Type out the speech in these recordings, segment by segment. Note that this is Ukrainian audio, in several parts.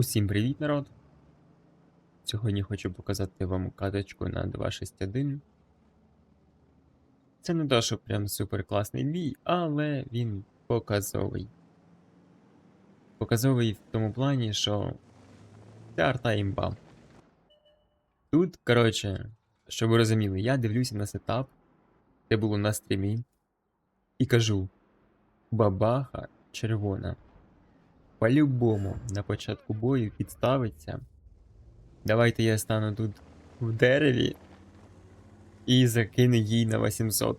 Усім привіт, народ! Сьогодні хочу показати вам каточку на 261. Це не то, що прям супер класний бій, але він показовий. Показовий в тому плані, що це арта імба. Тут, коротше, щоб ви розуміли, я дивлюся на сетап, це було на стрімі, і кажу: бабаха червона. По-любому на початку бою підставиться. Давайте я стану тут в дереві і закину їй на 800.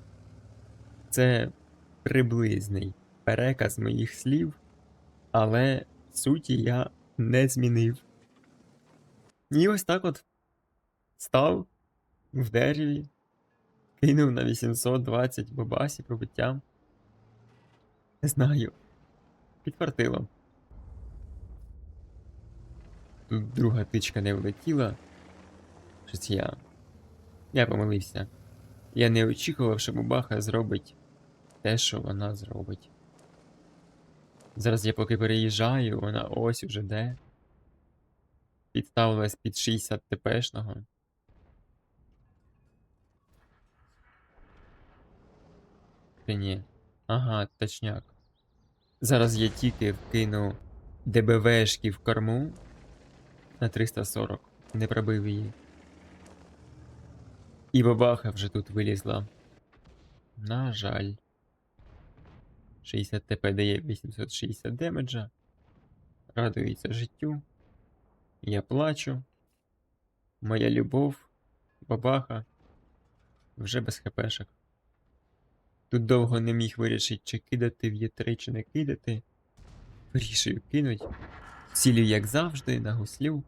Це приблизний переказ моїх слів, але суті я не змінив. І ось так от став в дереві, кинув на 820 бабасі пробиття. Не знаю. Підфартило. Друга тичка не влетіла. Щось я. Я помилився. Я не очікував, що Бубаха зробить те, що вона зробить. Зараз я поки переїжджаю, вона ось уже де. Підставилась під 60 ТПшного. Та ні. Ага, точняк. Зараз я тільки вкину ДБВшки в корму на 340. Не пробив її. І бабаха вже тут вилізла. На жаль. 60 ТП дає 860 демеджа. Радується життю. Я плачу. Моя любов, бабаха. Вже без хпшок. Тут довго не міг вирішити, чи кидати в Є3, чи не кидати. Вирішую кинуть. Цілю, як завжди, на гуслю.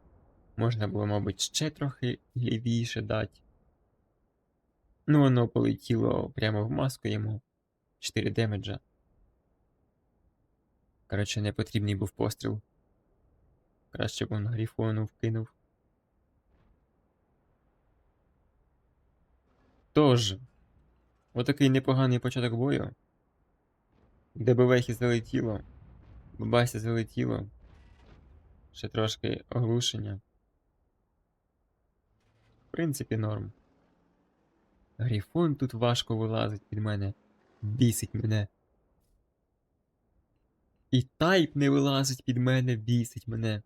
Можна було, мабуть, ще трохи лівіше дати. Ну, воно полетіло прямо в маску йому. 4 демеджа. Коротше, не потрібний був постріл. Краще б он грифону вкинув. Тож, отакий непоганий початок бою. ДБВхі залетіло. Бабасі залетіло. Ще трошки оглушення. Принципі, норм. Грифон тут важко вилазить під мене. Бісить мене. І тайп не вилазить під мене, бісить мене.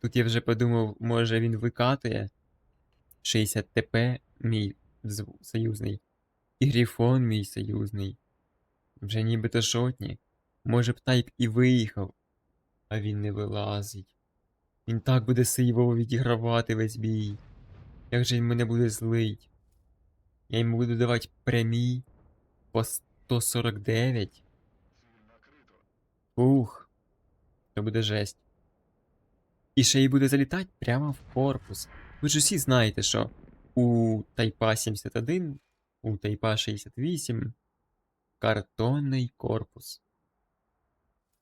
Тут я вже подумав, може він викатує 60 ТП мій союзний. І Грифон мій союзний. Вже нібито шотні. Може б тайп і виїхав, а він не вилазить. Він так буде сейвово відігравати весь бій. Як же він мене буде злить? Я йому буду давати прямі по 149. Ух, це буде жесть. І ще й буде залітати прямо в корпус. Ви ж усі знаєте, що у Тайпа 71, у Тайпа 68 картонний корпус.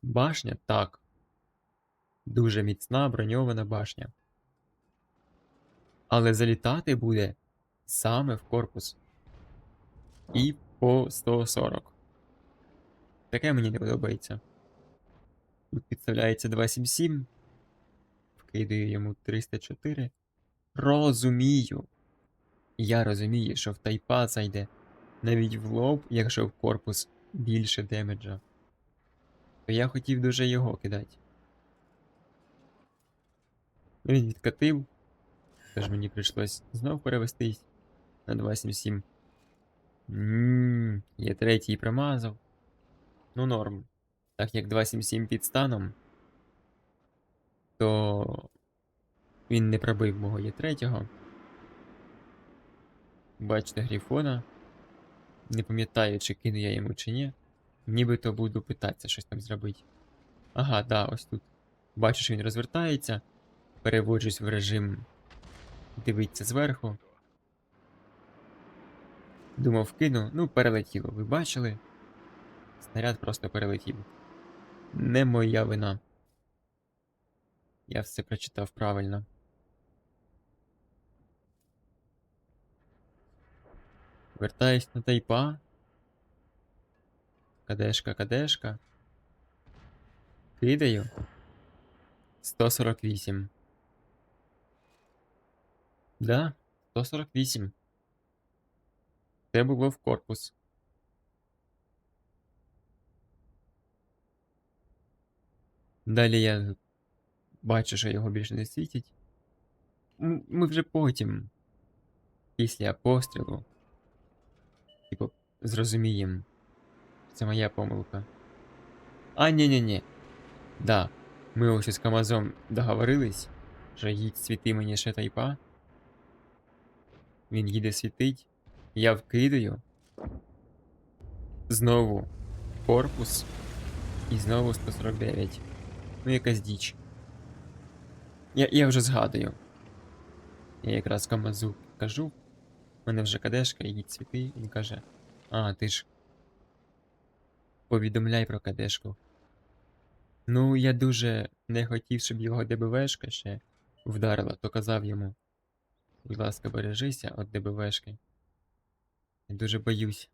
Башня так. Дуже міцна броньована башня. Але залітати буде саме в корпус. І по 140. Таке мені не подобається. Тут підставляється 277. Вкидаю йому 304. Розумію. Я розумію, що в тайпа зайде навіть в лоб, якщо в корпус більше демеджа. То я хотів дуже його кидати. Він відкатив. Тож мені прийшлось знов перевестись на 277. Ммм, я третій промазав. Ну, норм. Так як 277 під станом, то він не пробив мого є третього. Бачите грифона. Не пам'ятаю, чи кину я йому чи ні. Нібито буду питатися щось там зробити. Ага, да, ось тут. Бачу, що він розвертається. Переводжусь в режим дивиться зверху. Думав, кину, ну, перелетіло. Ви бачили? Снаряд просто перелетів. Не моя вина. Я все прочитав правильно. Вертаюсь на тайпа. Кадешка, кадешка. Кидаю. 148. Да, 148. Це було в корпус. Далі я бачу, що його більше не світять. М- Ми вже потім, після пострілу, типу, зрозуміємо. Це моя помилка. А, ні-ні-ні. Да. Ми ось із Камазом договорились, що їдь світи мені ще тайпа. Він їде світить. Я вкидаю. Знову корпус. І знову 149. Ну, якась діч. Я, я вже згадую. Я якраз Камазу кажу. У мене вже кадешка, їдь світи. Він каже: А, ти ж. Повідомляй про кадешку. Ну, я дуже не хотів, щоб його ДБВшка ще вдарила, то казав йому. Будь ласка, бережися від ДБВшки. Я дуже боюсь.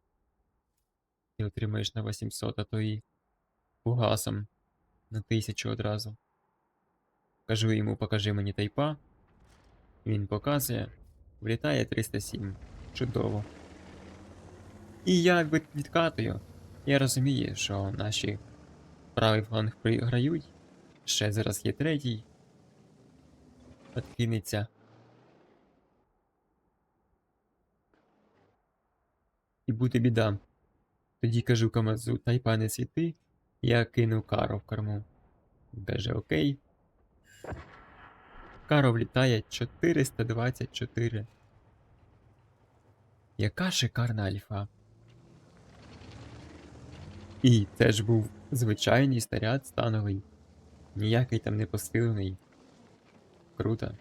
Ти отримаєш на 800, а то і фугасом на 1000 одразу. Кажу йому, покажи мені тайпа. Він показує. Влітає 307. Чудово. І я відкатую. Я розумію, що наші правий фланг програють. Ще зараз є третій. Откинеться. Буде біда. Тоді кажу Камазу, та й пане світи, я кину кару в корму. Каже, окей. Каро влітає 424. Яка шикарна альфа. І це ж був звичайний снаряд становий. Ніякий там не посилений. Круто.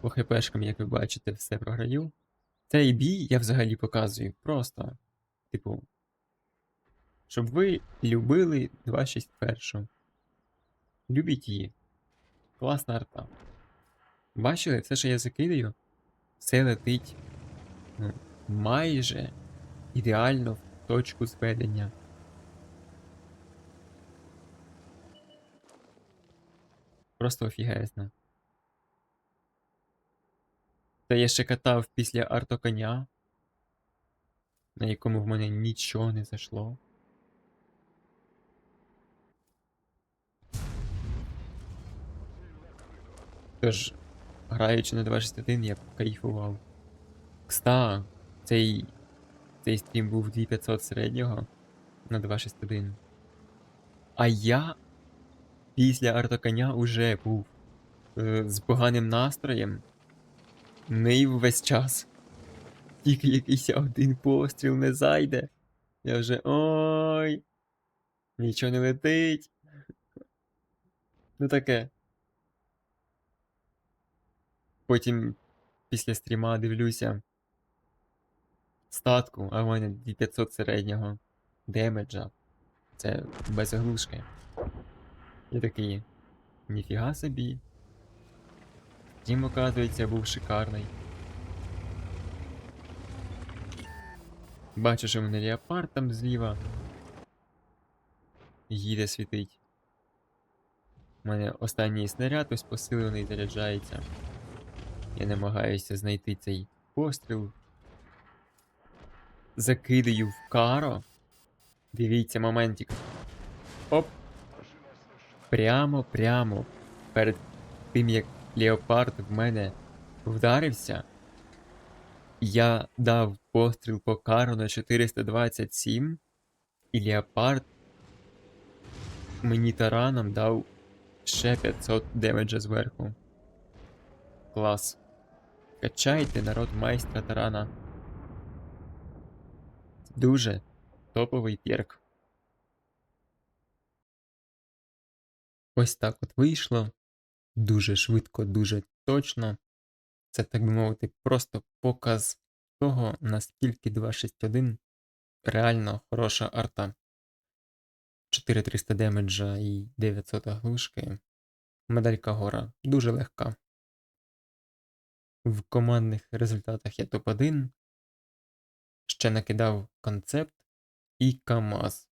По хпшкам, як ви бачите, все програю. Цей бій я взагалі показую просто. Типу. Щоб ви любили 261. Любіть її. Класна арта. Бачили, все, що я закидаю, все летить ну, майже ідеально в точку зведення. Просто офігезно. Та я ще катав після артоконя, на якому в мене нічого не зайшло. Тож, граючи на 261, я кайфував. Кста, цей, цей стрім був 2500 середнього на 261. А я після артоконя уже був е, з поганим настроєм. Нив весь час. Тільки якийсь один постріл не зайде. Я вже ой. Нічого не летить. Ну таке. Потім після стріма дивлюся. Статку, а в мене 2500 середнього демеджа. Це без оглушки. Я такий. Ніфіга собі. Стрім, оказується, був шикарний. Бачу, що в мене леопард там зліва. Їде світить. У мене останній снаряд ось посилений заряджається. Я намагаюся знайти цей постріл. Закидаю в каро. Дивіться моментик. Оп. Прямо, прямо. Перед тим як леопард в мене вдарився. Я дав постріл по кару на 427, і леопард мені тараном дав ще 500 демеджа зверху. Клас. Качайте народ майстра тарана. Дуже топовий перк. Ось так от вийшло. Дуже швидко, дуже точно. Це, так би мовити, просто показ того, наскільки 261 реально хороша арта. 4300 демеджа і 900 оглушки. Медалька гора дуже легка. В командних результатах я топ-1. Ще накидав концепт і КАМАЗ.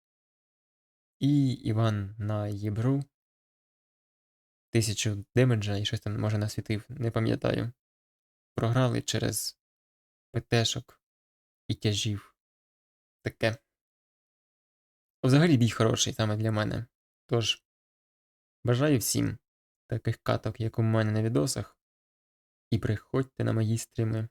І Іван на Єбру тисячу демеджа і щось там може насвітив, не пам'ятаю. Програли через ПТшок і тяжів. Таке. Взагалі бій хороший саме для мене. Тож, бажаю всім таких каток, як у мене на відосах. І приходьте на мої стріми.